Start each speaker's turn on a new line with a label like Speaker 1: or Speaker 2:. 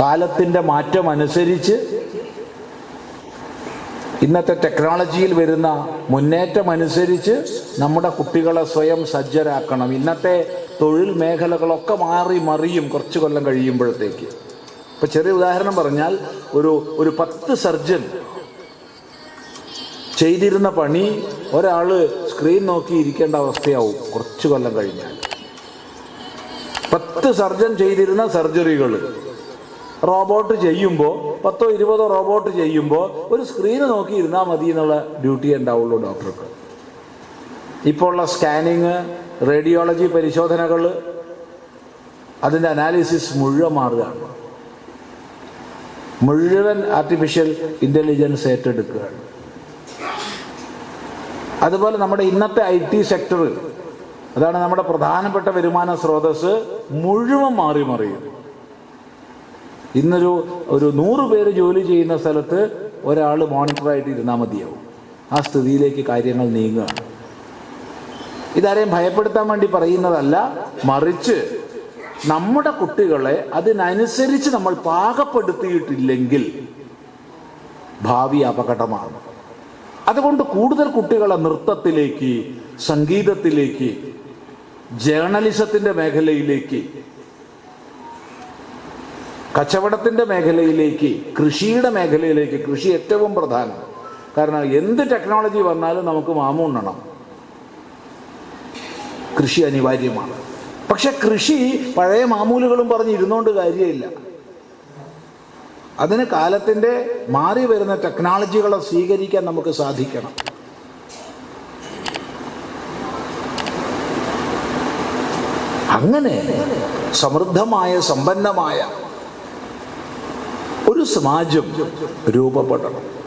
Speaker 1: കാലത്തിന്റെ മാറ്റം അനുസരിച്ച് ഇന്നത്തെ ടെക്നോളജിയിൽ വരുന്ന മുന്നേറ്റം അനുസരിച്ച് നമ്മുടെ കുട്ടികളെ സ്വയം സജ്ജരാക്കണം. ഇന്നത്തെ തൊഴിൽ മേഖലകളൊക്കെ മാറി മറിയും കുറച്ച് കൊല്ലം കഴിയുമ്പോഴത്തേക്ക്. ഇപ്പം ചെറിയ ഉദാഹരണം പറഞ്ഞാൽ ഒരു ഒരു പത്ത് സർജൻ ചെയ്തിരുന്ന പണി ഒരാൾ സ്ക്രീൻ നോക്കി ഇരിക്കേണ്ട അവസ്ഥയാവും കുറച്ച് കൊല്ലം കഴിഞ്ഞാൽ. പത്ത് സർജൻ ചെയ്തിരുന്ന സർജറികൾ റോബോട്ട് ചെയ്യുമ്പോൾ പത്തോ ഇരുപതോ റോബോട്ട് ചെയ്യുമ്പോൾ ഒരു സ്ക്രീന് നോക്കി ഇരുന്നാൽ മതി എന്നുള്ള ഡ്യൂട്ടി ഉണ്ടാവുള്ളൂ ഡോക്ടർക്ക്. ഇപ്പോൾ ഉള്ള സ്കാനിങ് റേഡിയോളജി പരിശോധനകൾ അതിന്റെ അനാലിസിസ് മുഴുവൻ മാറുകയാണ്. മുഴുവൻ ആർട്ടിഫിഷ്യൽ ഇന്റലിജൻസ് ഏറ്റെടുക്കുകയാണ്. അതുപോലെ നമ്മുടെ ഇന്നത്തെ ഐ ടി സെക്ടർ അതാണ് നമ്മുടെ പ്രധാനപ്പെട്ട വരുമാന സ്രോതസ് മുഴുവൻ മാറി മറിയും ഇന്നൊരു ഒരു നൂറ് പേര് ജോലി ചെയ്യുന്ന സ്ഥലത്ത് ഒരാൾ മോണിറ്ററായിട്ട് ഇരുന്നാൽ മതിയാവും. ആ സ്ഥിതിയിലേക്ക് കാര്യങ്ങൾ നീങ്ങുകയാണ്. ഇതാരെയും ഭയപ്പെടുത്താൻ വേണ്ടി പറയുന്നതല്ല മറിച്ച് നമ്മുടെ കുട്ടികളെ അതിനനുസരിച്ച് നമ്മൾ പാകപ്പെടുത്തിയിട്ടില്ലെങ്കിൽ ഭാവി അപകടമാണ്. അതുകൊണ്ട് കൂടുതൽ കുട്ടികളെ നൃത്തത്തിലേക്ക് സംഗീതത്തിലേക്ക് ജേർണലിസത്തിന്റെ മേഖലയിലേക്ക് കച്ചവടത്തിന്റെ മേഖലയിലേക്ക് കൃഷിയുടെ മേഖലയിലേക്ക് കൃഷി ഏറ്റവും പ്രധാനം. കാരണം എന്ത് ടെക്നോളജി വന്നാലും നമുക്ക് മാമുണ്ണണം കൃഷി അനിവാര്യമാണ്. പക്ഷെ കൃഷി പഴയ മാമൂലുകളും പറഞ്ഞ് ഇരുന്നുകൊണ്ട് കാര്യമില്ല. അതിന് കാലത്തിന്റെ മാറി വരുന്ന ടെക്നോളജികളെ സ്വീകരിക്കാൻ നമുക്ക് സാധിക്കണം. അങ്ങനെ സമൃദ്ധമായ സമ്പന്നമായ ഒരു സമാജം രൂപപ്പെടണം.